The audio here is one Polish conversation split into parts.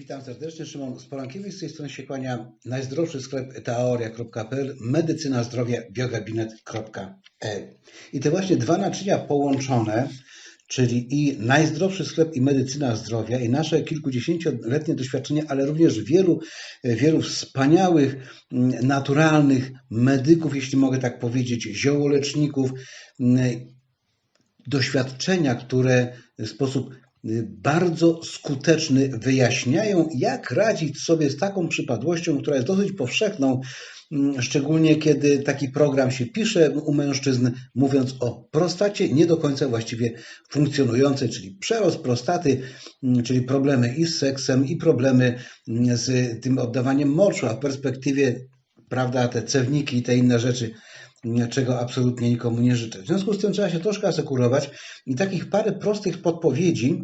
Witam serdecznie, Szymon Sporankiewicz, z tej strony się kłania najzdrowszy sklep teoria.pl, medycyna zdrowia, biogabinet.pl. I te właśnie dwa naczynia połączone, czyli i najzdrowszy sklep i medycyna zdrowia i nasze kilkudziesięcioletnie doświadczenie, ale również wielu, wielu wspaniałych, mm, naturalnych medyków, jeśli mogę tak powiedzieć, ziołoleczników, mm, doświadczenia, które w sposób bardzo skuteczny wyjaśniają, jak radzić sobie z taką przypadłością, która jest dosyć powszechną, mm, szczególnie kiedy taki program się pisze u mężczyzn, mówiąc o prostacie nie do końca właściwie funkcjonującej, czyli przerost prostaty, mm, czyli problemy i z seksem, i problemy mm, z tym oddawaniem moczu, a w perspektywie, prawda, te cewniki i te inne rzeczy czego absolutnie nikomu nie życzę. W związku z tym trzeba się troszkę asekurować i takich parę prostych podpowiedzi,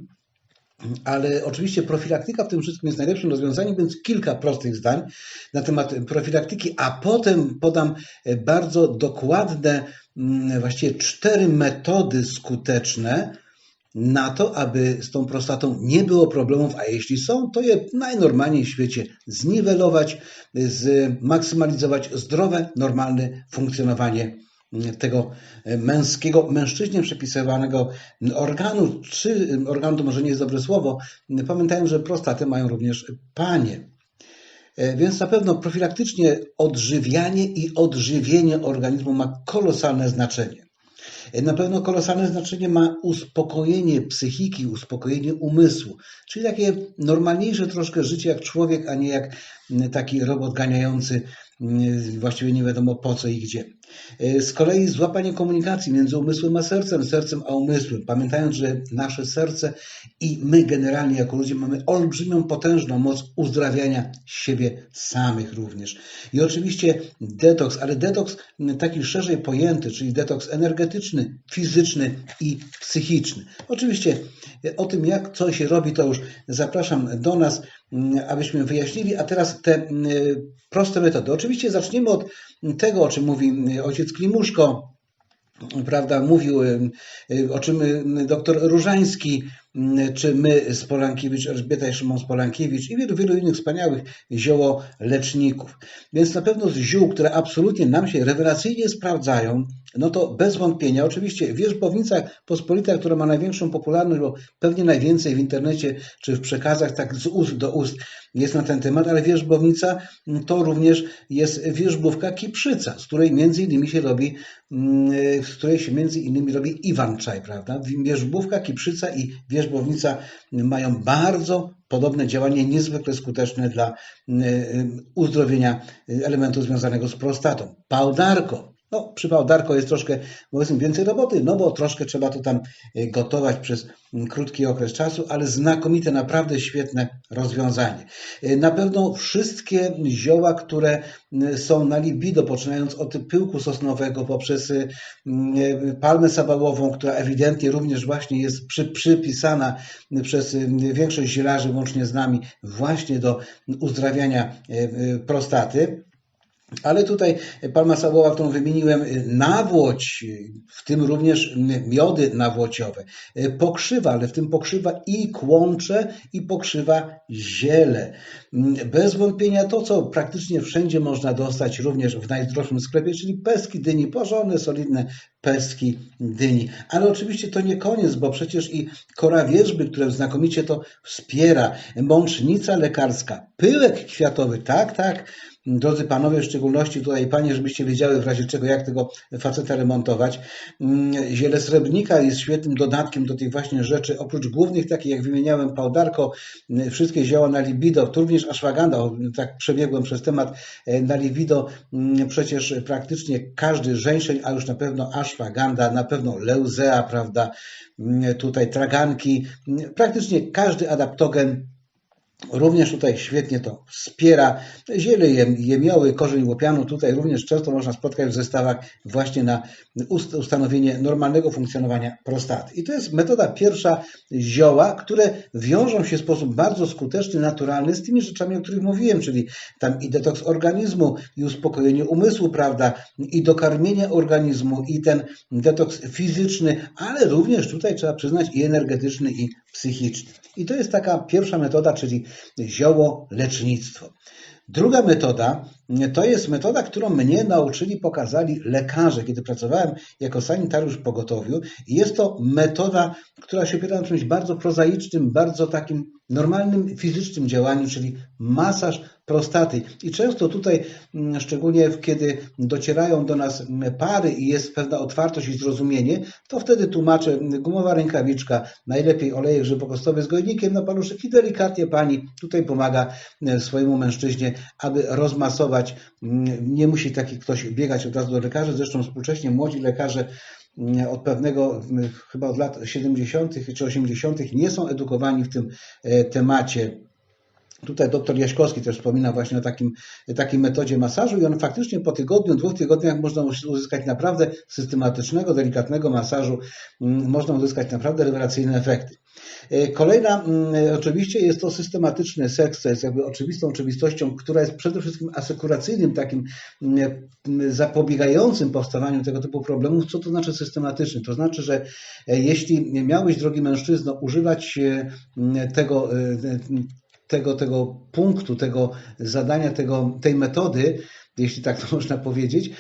ale oczywiście profilaktyka w tym wszystkim jest najlepszym rozwiązaniem, więc kilka prostych zdań na temat profilaktyki, a potem podam bardzo dokładne, mm, właściwie cztery metody skuteczne, na to, aby z tą prostatą nie było problemów, a jeśli są, to je najnormalniej w świecie zniwelować, zmaksymalizować zdrowe, normalne funkcjonowanie tego męskiego, mężczyźnie przypisywanego organu, czy organu to może nie jest dobre słowo, pamiętają, że prostatę mają również panie. Więc na pewno profilaktycznie odżywianie i odżywienie organizmu ma kolosalne znaczenie. Na pewno kolosalne znaczenie ma uspokojenie psychiki, uspokojenie umysłu, czyli takie normalniejsze troszkę życie jak człowiek, a nie jak taki robot ganiający właściwie nie wiadomo po co i gdzie. E, z kolei złapanie komunikacji między umysłem a sercem, sercem a umysłem, pamiętając, że nasze serce i my generalnie jako ludzie mamy olbrzymią, potężną moc uzdrawiania siebie samych również. I oczywiście detoks, ale detoks taki szerzej pojęty, czyli detoks energetyczny, fizyczny i psychiczny. Oczywiście o tym, jak co się robi, to już zapraszam do nas, abyśmy wyjaśnili, a teraz te proste metody. Oczywiście zaczniemy od tego, o czym mówi ojciec Klimuszko, prawda, mówił, o czym doktor Różański, czy my z Polankiewicz, Elżbieta i Szymon z Polankiewicz i wielu, wielu innych wspaniałych ziołoleczników. Więc na pewno z ziół, które absolutnie nam się rewelacyjnie sprawdzają, no to bez wątpienia, oczywiście wierzbownica pospolita, która ma największą popularność, bo pewnie najwięcej w internecie czy w przekazach tak z ust do ust jest na ten temat, ale wierzbownica to również jest wierzbówka kiprzyca, z której między innymi się robi, mm, z której się między innymi robi Iwan Czaj, prawda? Wierzbówka, kiprzyca i wierzbownica mają bardzo podobne działanie, niezwykle skuteczne dla mm, uzdrowienia elementu związanego z prostatą. Pałdarko, no, przy Darko jest troszkę powiedzmy więcej roboty, no bo troszkę trzeba to tam e, gotować przez mm, krótki okres czasu, ale znakomite, naprawdę świetne rozwiązanie. E, na pewno wszystkie zioła, które mm, są na libido, poczynając od pyłku sosnowego poprzez palmę sabałową, która ewidentnie również właśnie jest przy, przypisana przez większość zielarzy, łącznie z nami, właśnie do uzdrawiania prostaty. Ale tutaj palma sabowa, którą wymieniłem, nawłoć, w tym również miody nawłociowe, pokrzywa, ale w tym pokrzywa i kłącze, i pokrzywa ziele. Bez wątpienia to, co praktycznie wszędzie można dostać, również w najdroższym sklepie, czyli pestki dyni, porządne, solidne pestki dyni. Ale oczywiście to nie koniec, bo przecież i kora wierzby, które znakomicie to wspiera, mącznica lekarska, pyłek kwiatowy, tak, tak, drodzy panowie, w szczególności tutaj panie, żebyście wiedziały w razie czego, jak tego faceta remontować. Mm, ziele srebrnika jest świetnym dodatkiem do tych właśnie rzeczy, oprócz głównych takich, jak wymieniałem, pałdarko, mm, wszystkie zioła na libido, tu również ashwagandha, tak przebiegłem przez temat e, na libido, mm, przecież praktycznie każdy żeńszeń, a już na pewno ashwagandha, na pewno leuzea, prawda, tutaj traganki, praktycznie każdy adaptogen Również tutaj świetnie to wspiera. Ziele jemioły, korzeń łopianu, tutaj również często można spotkać w zestawach właśnie na ustanowienie normalnego funkcjonowania prostaty. I to jest metoda pierwsza zioła, które wiążą się w sposób bardzo skuteczny, naturalny z tymi rzeczami, o których mówiłem, czyli tam i detoks organizmu, i uspokojenie umysłu, prawda, i dokarmienie organizmu, i ten detoks fizyczny, ale również tutaj trzeba przyznać i energetyczny, i psychiczny. I to jest taka pierwsza metoda, czyli zioło lecznictwo. Druga metoda to jest metoda, którą mnie nauczyli, pokazali lekarze, kiedy pracowałem jako sanitariusz w pogotowiu. I jest to metoda, która się opiera na czymś bardzo prozaicznym, bardzo takim normalnym fizycznym działaniu, czyli masaż prostaty. I często tutaj, mm, szczególnie kiedy docierają do nas pary i jest pewna otwartość i zrozumienie, to wtedy tłumaczę gumowa rękawiczka, najlepiej olejek żywokostowy z gojnikiem na paluszek i delikatnie pani tutaj pomaga swojemu mężczyźnie, aby rozmasować. Mm, Nie musi taki ktoś biegać od razu do lekarza, zresztą współcześnie młodzi lekarze mm, od pewnego, chyba od lat 70. czy 80. nie są edukowani w tym e, temacie. Tutaj doktor Jaśkowski też wspomina właśnie o takim, takiej metodzie masażu i on faktycznie po tygodniu, dwóch tygodniach można uzyskać naprawdę systematycznego, delikatnego masażu, mm, można uzyskać naprawdę rewelacyjne efekty. E, Kolejna mm, oczywiście jest to systematyczny seks, co jest jakby oczywistą oczywistością, która jest przede wszystkim asekuracyjnym, takim mm, zapobiegającym powstawaniu tego typu problemów. Co to znaczy systematyczny? To znaczy, że e, jeśli miałeś, drogi mężczyzno, używać e, tego, tego, tego punktu, tego zadania, tego, tej metody, jeśli tak to można powiedzieć,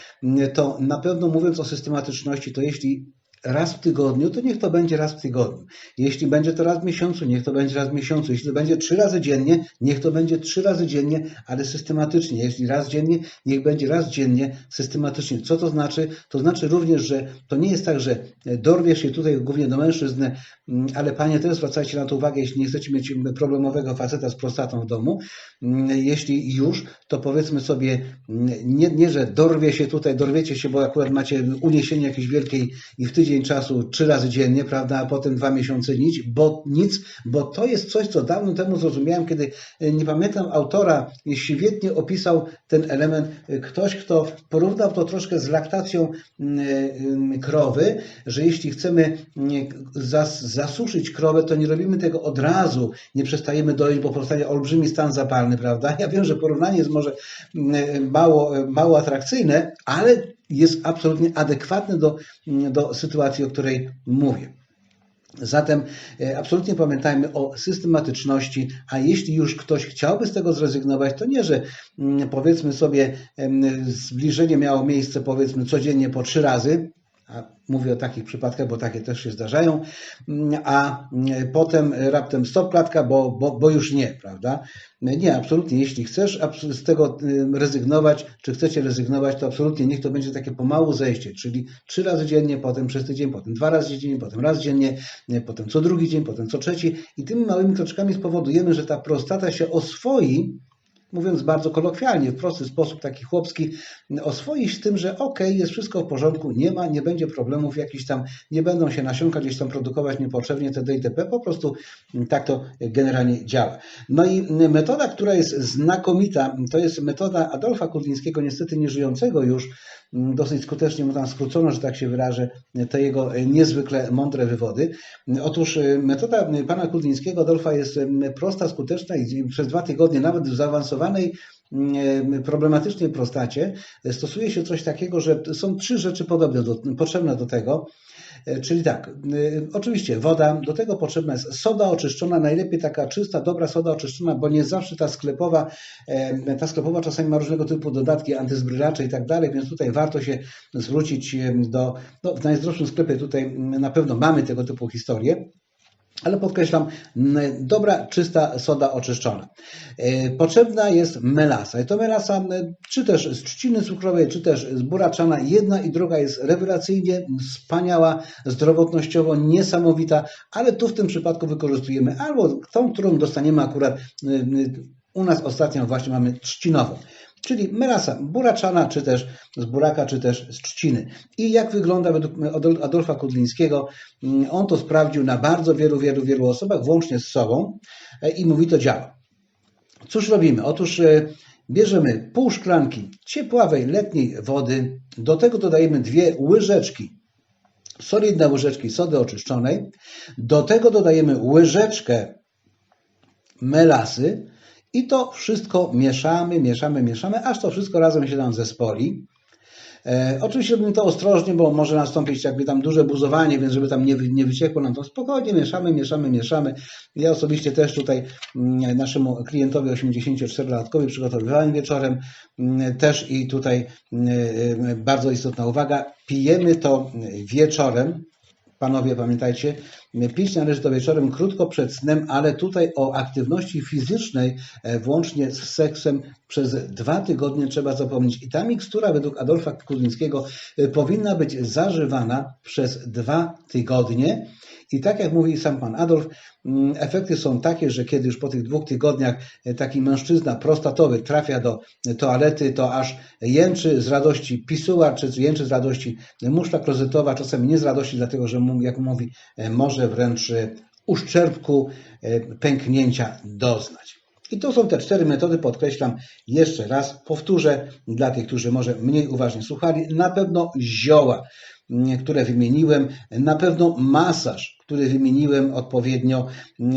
to na pewno mówiąc o systematyczności, to jeśli raz w tygodniu, to niech to będzie raz w tygodniu. Jeśli będzie to raz w miesiącu, niech to będzie raz w miesiącu. Jeśli to będzie trzy razy dziennie, niech to będzie trzy razy dziennie, ale systematycznie. Jeśli raz dziennie, niech będzie raz dziennie systematycznie. Co to znaczy? To znaczy również, że to nie jest tak, że dorwiesz się tutaj głównie do mężczyzn, mm, ale panie też zwracajcie na to uwagę, jeśli nie chcecie mieć problemowego faceta z prostatą w domu, mm, jeśli już, to powiedzmy sobie, mm, nie, nie że dorwie się tutaj, dorwiecie się, bo akurat macie uniesienie jakieś wielkiej i w tydzień czasu trzy razy dziennie, prawda, a potem dwa miesiące nic, bo nic, bo to jest coś, co dawno temu zrozumiałem, kiedy e, nie pamiętam autora, świetnie opisał ten element. e, Ktoś, kto porównał to troszkę z laktacją mm, mm, krowy, że jeśli chcemy mm, zas, zasuszyć krowę, to nie robimy tego od razu, nie przestajemy doić, bo powstanie olbrzymi stan zapalny, prawda? Ja wiem, że porównanie jest może mało, mało atrakcyjne, ale jest absolutnie adekwatne do, do sytuacji, o której mówię. Zatem e, absolutnie pamiętajmy o systematyczności, a jeśli już ktoś chciałby z tego zrezygnować, to nie, że mm, powiedzmy sobie zbliżenie miało miejsce powiedzmy codziennie po trzy razy, mówię o takich przypadkach, bo takie też się zdarzają, mm, a mm, potem raptem stop klatka, bo, bo, bo już nie, prawda? Nie, absolutnie. Jeśli chcesz z tego rezygnować, czy chcecie rezygnować, to absolutnie niech to będzie takie pomału zejście, czyli trzy razy dziennie, potem przez tydzień, potem dwa razy dziennie, potem raz dziennie, nie, potem co drugi dzień, potem co trzeci i tymi małymi kroczkami spowodujemy, że ta prostata się oswoi mówiąc bardzo kolokwialnie, w prosty sposób, taki chłopski, oswoić z tym, że ok, jest wszystko w porządku, nie ma, nie będzie problemów jakichś tam, nie będą się nasionka gdzieś tam produkować niepotrzebnie TD itp. Po prostu tak to generalnie działa. No i metoda, która jest znakomita, to jest metoda Adolfa Kudlińskiego, niestety nieżyjącego już, dosyć skutecznie mu tam skrócono, że tak się wyrażę, te jego niezwykle mądre wywody. Otóż metoda pana Kudlińskiego, Adolfa, jest prosta, skuteczna i przez dwa tygodnie, nawet w zaawansowanej problematycznej prostacie stosuje się coś takiego, że są trzy rzeczy podobne do, potrzebne do tego. Czyli tak, oczywiście woda, do tego potrzebna jest soda oczyszczona, najlepiej taka czysta, dobra soda oczyszczona, bo nie zawsze ta sklepowa, ta sklepowa czasami ma różnego typu dodatki antyzbryracze i tak dalej, więc tutaj warto się zwrócić do, no w najzdrowszym sklepie tutaj na pewno mamy tego typu historie. Ale podkreślam, dobra, czysta soda oczyszczona. E, Potrzebna jest melasa. I to melasa, czy też z trzciny cukrowej, czy też z buraczana. Jedna i druga jest rewelacyjnie wspaniała, zdrowotnościowo niesamowita, ale tu w tym przypadku wykorzystujemy albo tą, którą dostaniemy akurat u nas ostatnio właśnie mamy trzcinową. Czyli melasa buraczana, czy też z buraka, czy też z trzciny. I jak wygląda według Adolfa Kudlińskiego, on to sprawdził na bardzo wielu, wielu, wielu osobach, włącznie z sobą i mówi to działa. Cóż robimy? Otóż bierzemy pół szklanki ciepławej, letniej wody, do tego dodajemy dwie łyżeczki, solidne łyżeczki sody oczyszczonej, do tego dodajemy łyżeczkę melasy, i to wszystko mieszamy, mieszamy, mieszamy, aż to wszystko razem się nam zespoli. E, oczywiście robimy to ostrożnie, bo może nastąpić jakby tam duże buzowanie, więc żeby tam nie, nie wyciekło nam to spokojnie, mieszamy, mieszamy, mieszamy. Ja osobiście też tutaj mm, naszemu klientowi 84-latkowi przygotowywałem wieczorem mm, też i tutaj mm, y, bardzo istotna uwaga, pijemy to wieczorem, Panowie, pamiętajcie, pić należy to wieczorem krótko przed snem, ale tutaj o aktywności fizycznej, e, włącznie z seksem, przez dwa tygodnie trzeba zapomnieć. I ta mikstura według Adolfa Kudlińskiego e, powinna być zażywana przez dwa tygodnie. I tak jak mówi sam pan Adolf, mm, efekty są takie, że kiedy już po tych dwóch tygodniach e, taki mężczyzna prostatowy trafia do toalety, to aż jęczy z radości pisuar, czy jęczy z radości muszla klozetowa, czasem nie z radości, dlatego że, jak mówi, e, może wręcz e, uszczerbku, pęknięcia doznać. I to są te cztery metody, podkreślam jeszcze raz, powtórzę dla tych, którzy może mniej uważnie słuchali. Na pewno zioła, m, które wymieniłem, na pewno masaż, który wymieniłem odpowiednio m,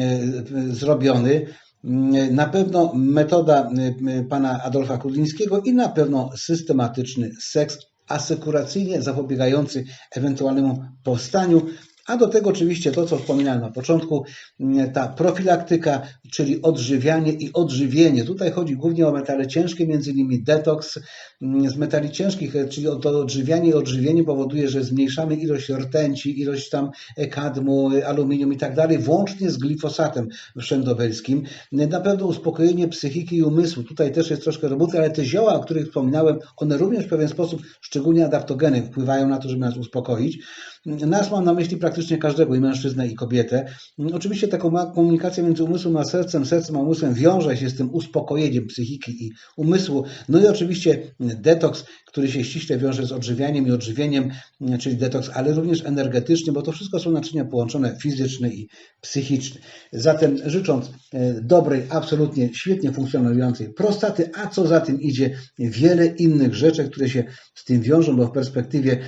zrobiony, m, na pewno metoda m, pana Adolfa Kudlińskiego i na pewno systematyczny seks asekuracyjnie zapobiegający ewentualnemu powstaniu a do tego oczywiście to, co wspominałem na początku, mm, ta profilaktyka, czyli odżywianie i odżywienie. Tutaj chodzi głównie o metale ciężkie, między innymi detoks mm, z metali ciężkich, e, czyli to odżywianie i odżywienie powoduje, że zmniejszamy ilość rtęci, ilość tam e, kadmu, e, aluminium i tak dalej, włącznie z glifosatem wszędobelskim. Na pewno uspokojenie psychiki i umysłu. Tutaj też jest troszkę roboty, ale te zioła, o których wspominałem, one również w pewien sposób, szczególnie adaptogeny, wpływają na to, żeby nas uspokoić. Nas mam na myśli praktycznie każdego, i mężczyznę, i kobietę. Oczywiście ta komu- komunikacja między umysłem a sercem, sercem a umysłem wiąże się z tym uspokojeniem psychiki i umysłu. No i oczywiście detoks, który się ściśle wiąże z odżywianiem i odżywieniem, czyli detoks, ale również energetyczny, bo to wszystko są naczynia połączone fizyczne i psychiczne. Zatem życząc e, dobrej, absolutnie świetnie funkcjonującej prostaty, a co za tym idzie, wiele innych rzeczy, które się z tym wiążą, bo w perspektywie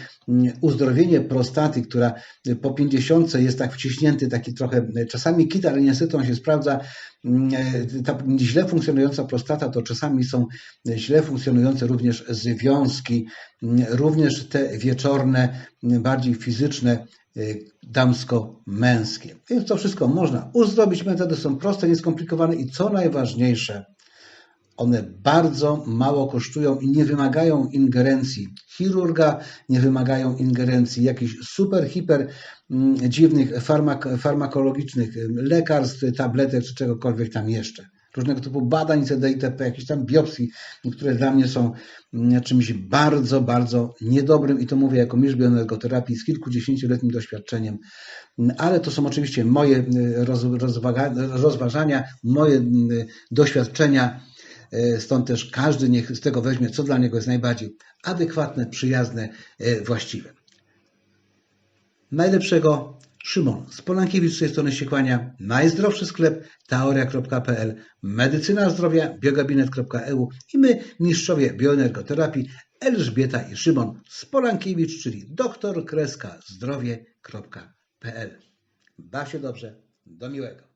uzdrowienie prostaty, która po 50 jest tak wciśnięty, taki trochę czasami kit, ale niestety on się sprawdza. mm, Ta źle funkcjonująca prostata to czasami są źle funkcjonujące również związki, mm, również te wieczorne, mm, bardziej fizyczne, y, damsko-męskie. Więc to wszystko można uzdrowić. Metody są proste, nieskomplikowane i co najważniejsze, one bardzo mało kosztują i nie wymagają ingerencji chirurga, nie wymagają ingerencji jakichś super, hiper mm, dziwnych farmak farmakologicznych lekarstw, tabletek czy czegokolwiek tam jeszcze. Różnego typu badań CD itp., jakieś tam biopsji, które dla mnie są mm, czymś bardzo, bardzo niedobrym i to mówię jako mistrz bioenergoterapii z kilkudziesięcioletnim doświadczeniem. Mm, Ale to są oczywiście moje y, rozważania, moje mm, doświadczenia. E, Stąd też każdy niech z tego weźmie, co dla niego jest najbardziej adekwatne, przyjazne, e, właściwe. Najlepszego Szymon Spolankiewicz z tej strony się kłania. Najzdrowszy sklep teoria.pl, medycyna zdrowia biogabinet.eu i my, mistrzowie bioenergoterapii Elżbieta i Szymon Spolankiewicz, czyli doktor kreska zdrowie.pl. Baw się dobrze, do miłego.